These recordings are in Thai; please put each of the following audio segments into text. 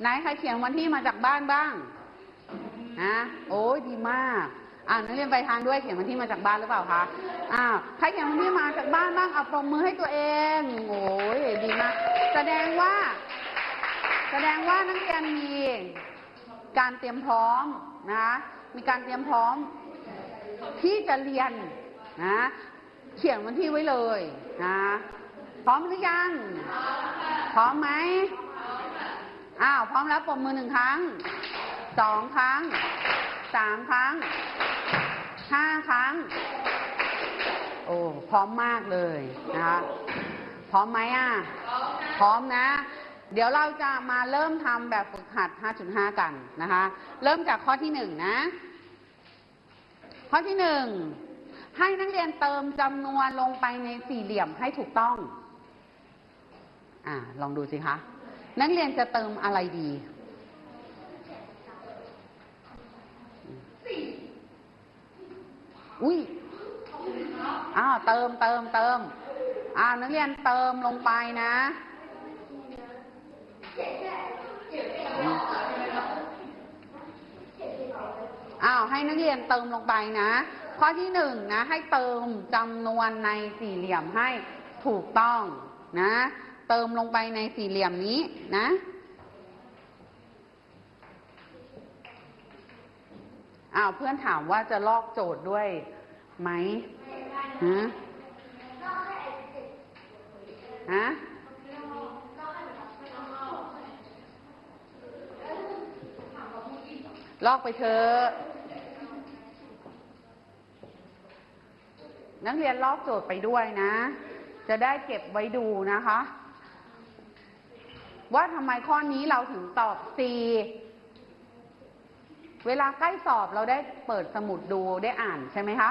ไหนใครเขียนวันที่มาจากบ้านบ้างนะโอ้ยดีมากอ่านักเรียนไปทางด้วยเขียนวันที่มาจากบ้านหรือเปล่าคะอ้าวใครเขียนวันที่มาจากบ้านบ้างเอาปรบมือให้ตัวเองโอ้ยดีมากแสดงว่า แสดงว่านักเรียนมีการเตรียมพร้อมนะมีการเตรียมพร้อม ที่จะเรียนนะเขียนวันที่ไว้เลยนะพร้อมหรือยัง พร้อมไหม อ้าวพร้อมแล้วปมมือหนึ่งครั้งสองครั้งสามครั้งห้าครั้ง โอ้พร้อมมากเลยนะคะพร้อมไหมอะ พร้อมนะ เดี๋ยวเราจะมาเริ่มทำแบบฝึกหัด 5.5 กันนะคะ เริ่มจากข้อที่หนึ่งนะ ข้อที่หนึ่งให้นักเรียนเติมจำนวนลงไปในสี่เหลี่ยมให้ถูกต้อง อ่า ลองดูสิคะ นักเรียนจะเติมอะไรดีอุ้ยอ้าวเติมเติมเติมอ่านักเรียนเติมลงไปนะอ้าวให้นักเรียนเติมลงไปนะ ข้อที่หนึ่งนะ ให้เติมจำนวนในสี่เหลี่ยมให้ถูกต้องนะ เติมลงไปในสี่เหลี่ยมนี้นะ อ้าวเพื่อนถามว่าจะลอกโจทย์ด้วยไหมฮะฮะลอกไปเถอะนักเรียนลอกโจทย์ไปด้วยนะ จะได้เก็บไว้ดูนะคะ ว่าทำไมข้อนี้เราถึงตอบ C เวลาใกล้สอบเราได้เปิดสมุดดูได้อ่านใช่ไหมคะ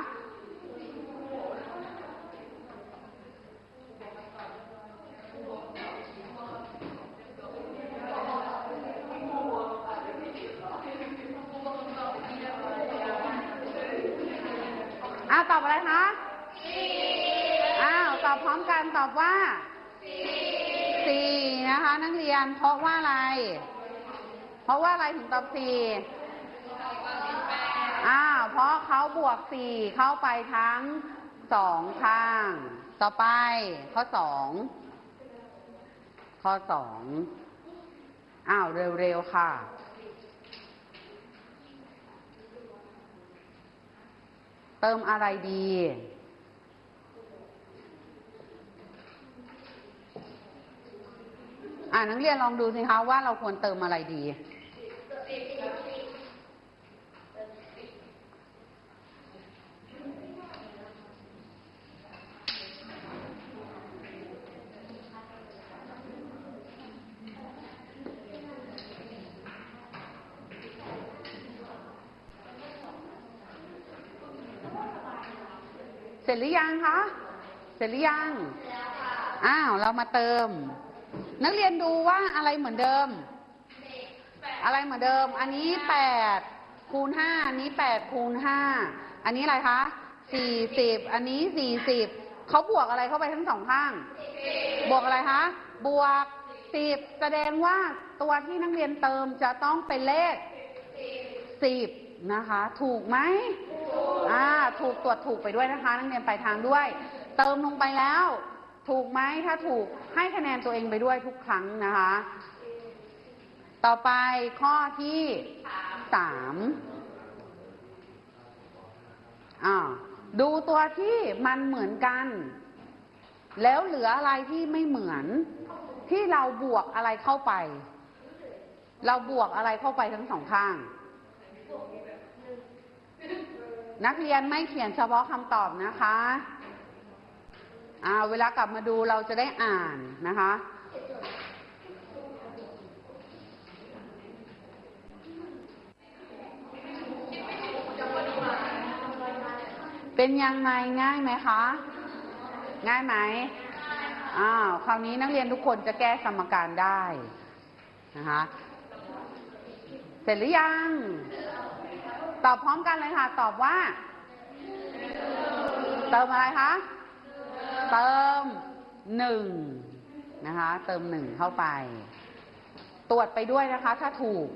อ้าว ตอบอะไรคะ อ้าว ตอบพร้อมกันตอบว่า สี่นะคะ นักเรียนเพราะว่าอะไร เพราะว่าอะไรถึงตอบสี่อ้าวเพราะเขาบวกสี่เข้าไปทั้งสองข้าง ต่อไป ข้อสองข้อสองอ้าวเร็วๆค่ะเติมอะไรดี อ่านักเรียนลองดูสิคะว่าเราควรเติมอะไรดี เสร็จหรือยังคะ เสร็จหรือยัง อ้าว เรามาเติม นักเรียนดูว่าอะไรเหมือนเดิม อะไรเหมือนเดิม อันนี้แปดคูณห้าอันนี้แปดคูณห้าอันนี้อะไรคะสี่สิบอันนี้สี่สิบเขาบวกอะไรเข้าไปทั้งสองข้าง บวกอะไรคะ บวกสิบแสดงว่าตัวที่นักเรียนเติมจะต้องเป็นเลขสิบนะคะ ถูกไหมอ่า ถูกตรวจถูกไปด้วยนะคะ นักเรียนไปลายทางด้วย เติมลงไปแล้ว ถูกไหมถ้าถูกให้คะแนนตัวเองไปด้วยทุกครั้งนะคะ ต่อไปข้อที่สามอ่าดูตัวที่มันเหมือนกัน แล้วเหลืออะไรที่ไม่เหมือน ที่เราบวกอะไรเข้าไป เราบวกอะไรเข้าไปทั้งสองข้าง นักเรียนไม่เขียนเฉพาะคำตอบนะคะ อ่าเวลากลับมาดูเราจะได้อ่านนะคะ เป็นยังไงง่ายไหมคะ ง่ายไหมอ้าวคราวนี้นักเรียนทุกคนจะแก้สมการได้นะคะเสร็จหรือยัง ตอบพร้อมกันเลยค่ะ ตอบว่า เติมอะไรคะ เติมหนึ่งนะคะ เติมหนึ่งเข้าไป ตรวจไปด้วยนะคะ ถ้าถูก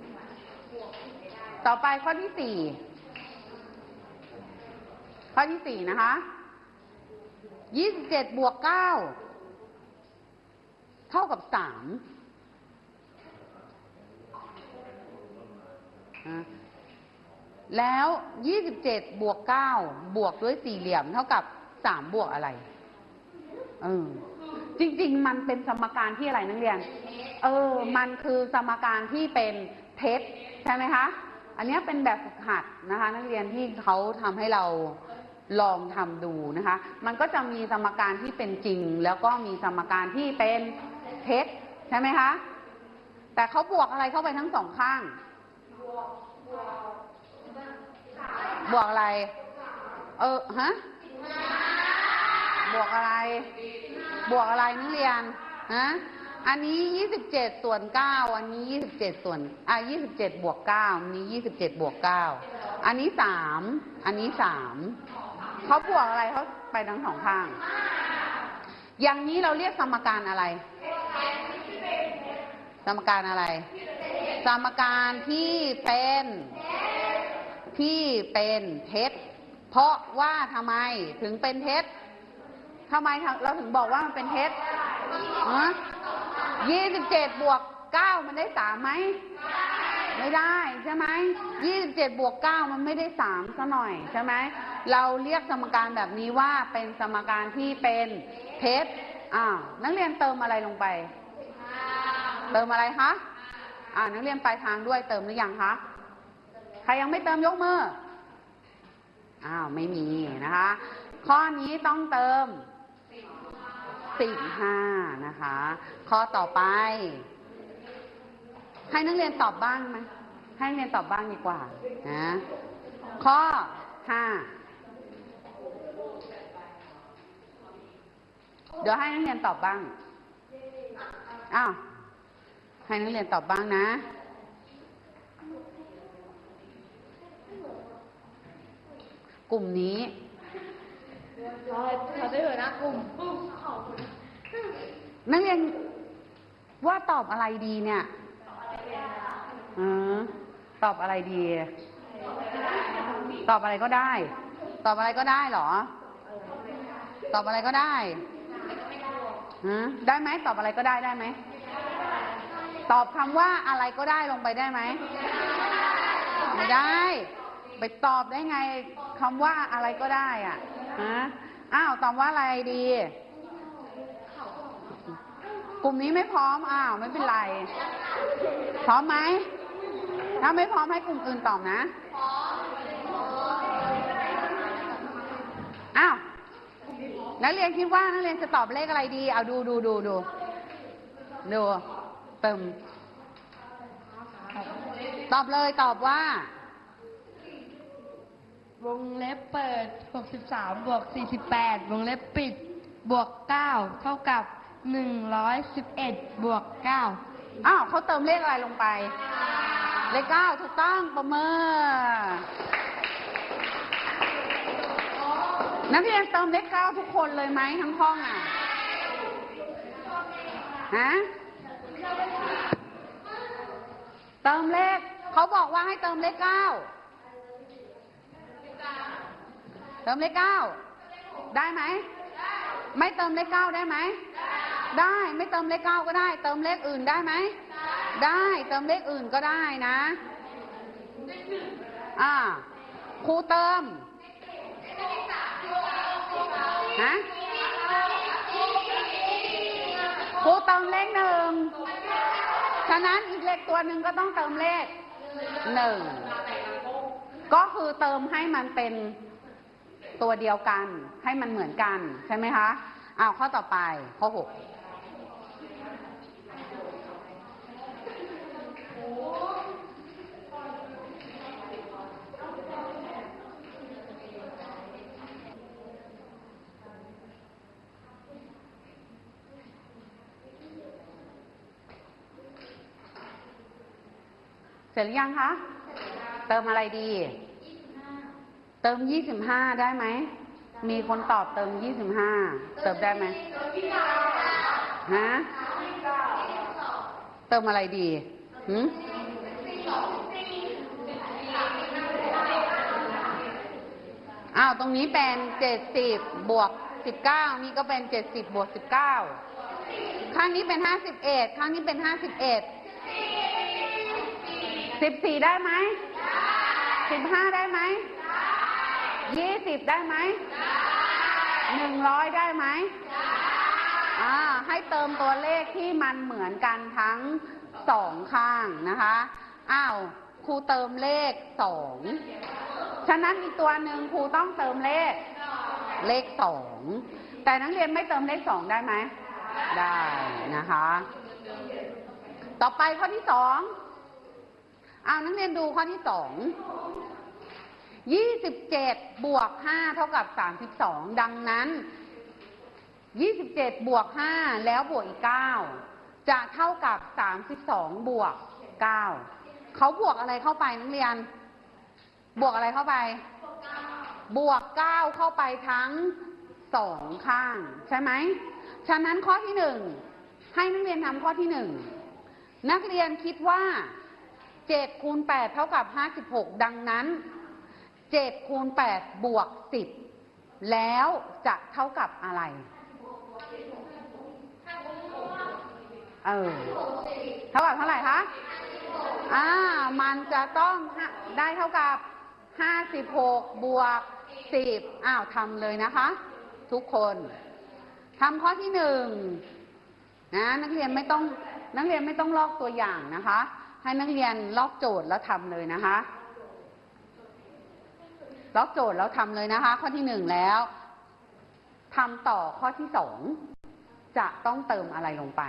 ต่อไปข้อที่สี่ข้อที่สี่นะคะยี่สิบเจ็ดบวกเก้าเท่ากับสามแล้วยี่สิบเจ็ดบวกเก้าบวกด้วยสี่เหลี่ยมเท่ากับสามบวกอะไร เออ จริง ๆ มันเป็นสมการที่อะไรนักเรียน เออ มันคือสมการที่เป็นเท็จใช่ไหมคะ อันนี้เป็นแบบฝึกหัดนะคะ นักเรียนที่เขาทำให้เราลองทำดูนะคะ มันก็จะมีสมการที่เป็นจริง แล้วก็มีสมการที่เป็นเท็จใช่ไหมคะ แต่เขาบวกอะไรเข้าไปทั้งสองข้าง บวกอะไร เออฮะ บวกอะไร บวกอะไรนักเรียนฮะอันนี้ยี่สิบเจ็ดส่วนเก้าอันนี้ยี่สิบเจ็ดส่วนอะยี่สิบเจ็ดบวกเก้าอันนี้ยี่สิบเจ็ดบวกเก้าอันนี้สามอันนี้สามเขาบวกอะไรเขาไปทั้งสองข้าง อย่างนี้เราเรียกสมการอะไร สมการอะไร สมการที่เป็นที่เป็นเท็จเพราะว่าทำไมถึงเป็นเท็จ ทำไมเราถึงบอกว่ามันเป็นเท็จยี่สิบเจ็ดบวกเก้ามันได้สามไหม ไม่ได้ใช่ไหมยี่สิบเจ็ดบวกเก้ามันไม่ได้สามซะหน่อยใช่ไหม เราเรียกสมการแบบนี้ว่าเป็นสมการที่เป็นเท็จอ่านักเรียนเติมอะไรลงไป เติมอะไรคะ อ่านักเรียนปลายทางด้วยเติมหรือยังคะ ใครยังไม่เติมยกมือ อ้าวไม่มีนะคะ ข้อนี้ต้องเติม สิบห้านะคะ ข้อต่อไป ให้นักเรียนตอบบ้างไหมให้นักเรียนตอบบ้างดีกว่านะข้อห้าเดี๋ยวให้นักเรียนตอบบ้าง อ้าว ให้นักเรียนตอบบ้างนะ กลุ่มนี้ เขาได้เหรอนะกลุ่มนักเรียนว่าตอบอะไรดีเนี่ยออตอบอะไรดี ตอบอะไรก็ได้ ตอบอะไรก็ได้เหรอ ตอบอะไรก็ได้ฮะได้ไหมตอบอะไรก็ได้ได้ไหม ตอบคำว่าอะไรก็ได้ลงไปได้ไหมไม่ได้ ไปตอบได้ไงคำว่าอะไรก็ได้อะ ฮะอ้าวตอบว่าอะไรดี กลุ่มนี้ไม่พร้อม อ้าวไม่เป็นไร พร้อมไหม ถ้าไม่พร้อมให้กลุ่มอื่นตอบนะอ้าวนักเรียนคิดว่านักเรียนจะตอบเลขอะไรดี เอาดูดูดูดูดูเติมตอบเลยตอบว่า วงเล็บเปิด บวก 13 บวก 48 วงเล็บปิด บวก 9 เท่ากับ 111 บวก 9 อ้าวเขาเติมเลขอะไรลงไป เลข 9 ถูกต้องประเมินนักเรียนเติมเลข 9 ทุกคนเลยไหมทั้งห้องอะ ฮะ เติมเลข เขาบอกว่าให้เติมเลข 9 เติมเลขเก้าได้ไหม ไม่เติมเลขเก้าได้ไหม ได้ ไม่เติมเลขเก้าก็ได้ เติมเลขอื่นได้ไหม ได้ เติมเลขอื่นก็ได้นะ อ่า ครูเติม ฮะ ครูเติมเลขหนึ่ง ฉะนั้นอีกเลขตัวหนึ่งก็ต้องเติมเลขหนึ่ง ก็คือเติมให้มันเป็น ตัวเดียวกันให้มันเหมือนกันใช่ไหมคะอ้าวข้อต่อไปข้อหกเสร็จหรือยังคะ เติมอะไรดี เติมยี่สิบห้าได้ไหม มีคนตอบเติมยี่สิบห้าเติมได้ไหมฮะเติมอะไรดีหืมอ้าวตรงนี้เป็นเจ็ดสิบบวกสิบเก้านี่ก็เป็นเจ็ดสิบบวกสิบเก้าข้างนี้เป็นห้าสิบเอ็ดข้างนี้เป็นห้าสิบเอ็ดสิบสี่ได้ไหมสิบห้าได้ไหม ยี่สิบได้ไหมหนึ่งร้อยได้ไหมอ่าให้เติมตัวเลขที่มันเหมือนกันทั้งสองข้างนะคะ อ้าวครูเติมเลขสอง ฉะนั้นอีกตัวหนึ่งครูต้องเติมเลข เลขสอง แต่นักเรียนไม่เติมเลขสองได้ไหม ได้นะคะ ต่อไปข้อที่สองเอานักเรียนดูข้อที่สอง ยี่สิบเจ็ดบวกห้าเท่ากับสามสิบสองดังนั้นยี่สิบเจ็ดบวกห้าแล้วบวกอีกเก้าจะเท่ากับสามสิบสองบวกเก้าเขาบวกอะไรเข้าไปนักเรียน บวกอะไรเข้าไป บวกเก้าเข้าไปทั้งสองข้าง ใช่ไหม ฉะนั้นข้อที่หนึ่งให้นักเรียนทำข้อที่หนึ่งนักเรียนคิดว่าเจ็ดคูณแปดเท่ากับห้าสิบหกดังนั้น เจ็ดคูณแปดบวกสิบแล้วจะเท่ากับอะไร เออ เท่ากับเท่าไหร่คะ อ่า มันจะต้องได้เท่ากับห้าสิบหกบวกสิบอ้าวทำเลยนะคะ ทุกคนทำข้อที่หนึ่งนะนักเรียนไม่ต้องนักเรียนไม่ต้องลอกตัวอย่างนะคะ ให้นักเรียนลอกโจทย์แล้วทำเลยนะคะ ลอกโจทย์แล้วทำเลยนะคะ ข้อที่หนึ่งแล้วทำต่อข้อที่สองจะต้องเติมอะไรลงไป